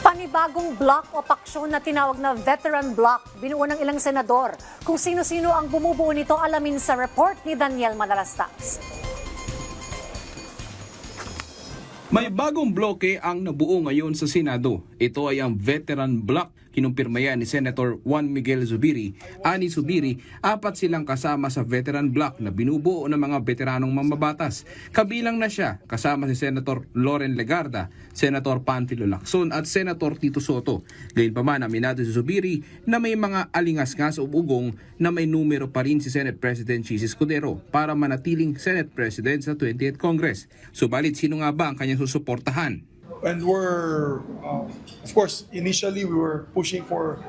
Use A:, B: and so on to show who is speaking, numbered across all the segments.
A: Panibagong block o paksyon na tinawag na veteran block, binuo ng ilang senador. Kung sino-sino ang bumubuo nito, alamin sa report ni Daniel Manalastas.
B: May bagong bloke ang nabuo ngayon sa Senado. Ito ay ang Veteran Bloc. Kinumpirma yan ni Senator Juan Miguel Zubiri. Ani Zubiri, apat silang kasama sa Veteran Bloc na binubuo ng mga veteranong mamabatas. Kabilang na siya, kasama si Senator Loren Legarda, Senator Panfilo Lacson at Senator Tito Soto. Gayunpaman, aminado si Zubiri na may mga alingas-ngas o ugong na may numero pa rin si Senate President Chis Escudero para manatiling Senate President sa 20th Congress. Subalit, sino nga ba ang kanyang susuportahan?
C: and we're, uh, of course, initially we were pushing for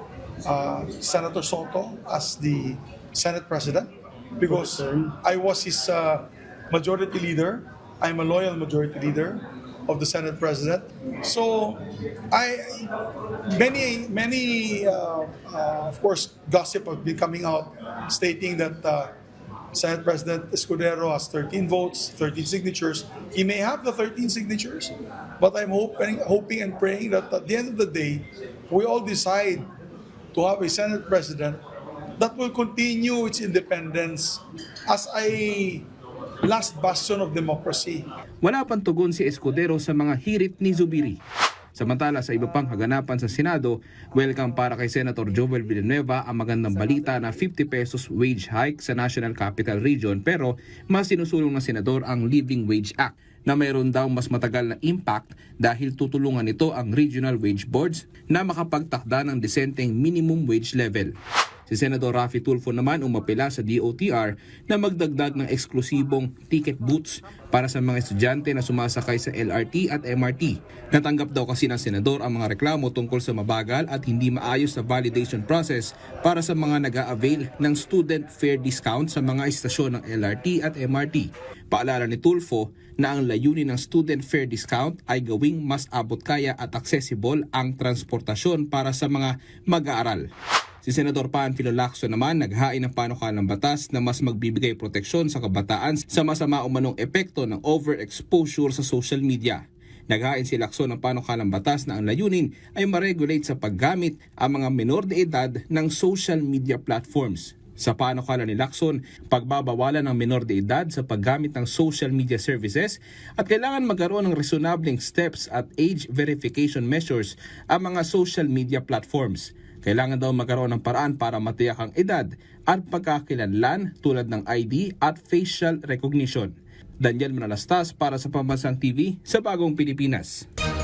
C: uh, Senator Soto as the Senate President because I was his uh, majority leader. I'm a loyal majority leader of the Senate President. So, I many many uh, uh, of course gossip have been coming out stating that. Uh, Senate President Escudero has 13 votes, 13 signatures. He may have the 13 signatures, but I'm hoping, hoping and praying that at the end of the day, we all decide to have a Senate President that will continue its independence as a last bastion of democracy.
B: Wala pang tugon si Escudero sa mga hirit ni Zubiri. Samantala sa iba pang kaganapan sa Senado, welcome para kay Senator Joel Villanueva ang magandang balita na 50 pesos wage hike sa National Capital Region pero mas sinusulong ng Senador ang Living Wage Act na mayroon daw mas matagal na impact dahil tutulungan nito ang regional wage boards na makapagtakda ng disenteng minimum wage level. Si Senador Rafi Tulfo naman umapela sa DOTR na magdagdag ng eksklusibong ticket booths para sa mga estudyante na sumasakay sa LRT at MRT. Natanggap daw kasi ng senador ang mga reklamo tungkol sa mabagal at hindi maayos na validation process para sa mga nag avail ng student fare discount sa mga istasyon ng LRT at MRT. Paalala ni Tulfo na ang layunin ng student fare discount ay gawing mas abot kaya at accessible ang transportasyon para sa mga mag-aaral. Si Senador Panfilo Lacson naman naghain ng panukalang batas na mas magbibigay proteksyon sa kabataan sa masama umanong epekto ng overexposure sa social media. Naghain si Lacson ng panukalang batas na ang layunin ay maregulate sa paggamit ang mga menor de edad ng social media platforms. Sa panukala ni Lacson, pagbabawalan ng menor de edad sa paggamit ng social media services at kailangan magkaroon ng reasonabling steps at age verification measures ang mga social media platforms. Kailangan daw magkaroon ng paraan para matiyak ang edad at pagkakilanlan tulad ng ID at facial recognition. Daniel Manalastas para sa Pambansang TV sa Bagong Pilipinas.